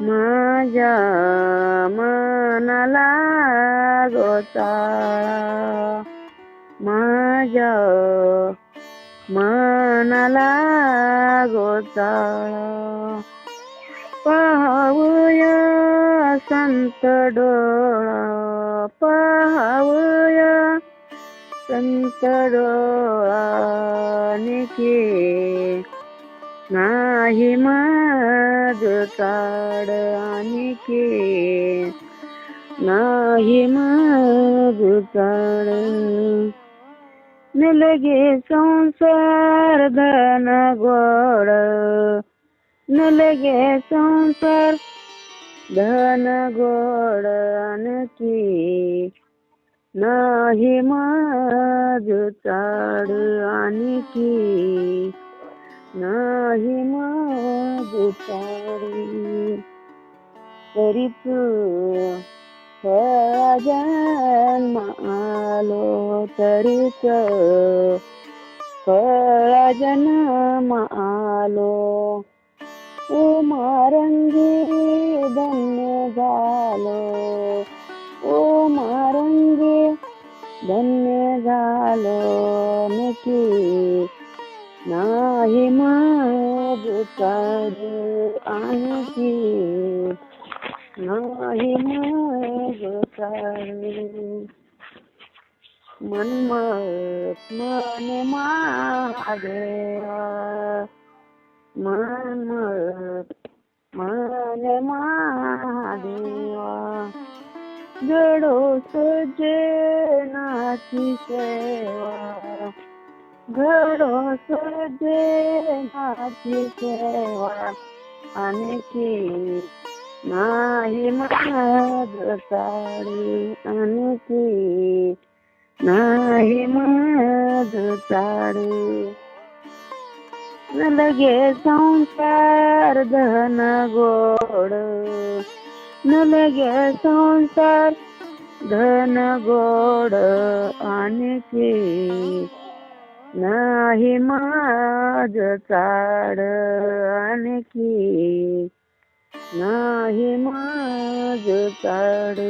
माझ्या मनाला गोचाळा माझ्या मनाला गोचाळा पाहूया संत डोळा. पाहूया संत डोळा. निके नाही मा मज काड के. नाही मज काड नलगे संसार धन गोड. नलगे संसार धन गोड आणखी. नाही मज चाड आणखी. नाही मग तरीच जन्म आलो तरीच फळा जन्म आलो. ओ मारंगी धन्य झालो. ओ मारंगी धन्य झालो. नकी नाही मग काढ आणखी नाही मग काढ मनमत मन महादेवा मनमत मन महादेवा जडो सजनाची सेवा. घडो सजनाची सेवा. आणखी नाही माझ साडी आणखी नाही माझ साडी. न लगे संसार धन गोड. न लगे संसार धन गोड. आणखी नाही माझ चाड आणखी. नाही माझ चाड